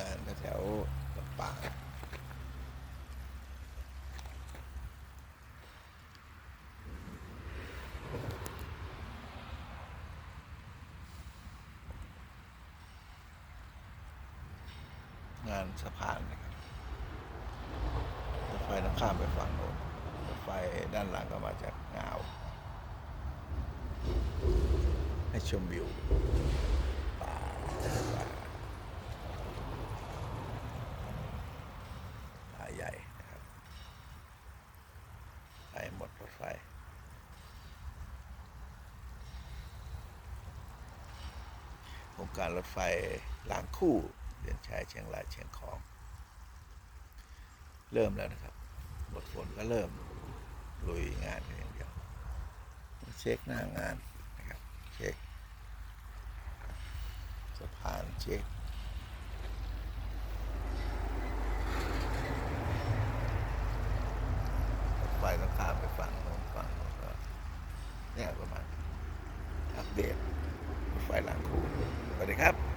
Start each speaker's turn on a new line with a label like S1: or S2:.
S1: งานแถวลำปางงานสะพานรถไฟต้องข้ามไปฝั่งโน้นรถไฟด้านหลังก็มาจากงาว ให้ชมวิว ไฟโครงการรถไฟรางคู่เดินชายเชียงรายเชียงของ เริ่มแล้วนะครับบทฝนก็เริ่มลุยงานอย่างเดียว เช็คหน้างานนะครับเช็คสะพานเช็ครถไฟต้องข้ามไปฝั่งโน้นฝั่งโน้นก็เนี่ย ประมาณอัปเดตไฟรางคูสวัสดีครับ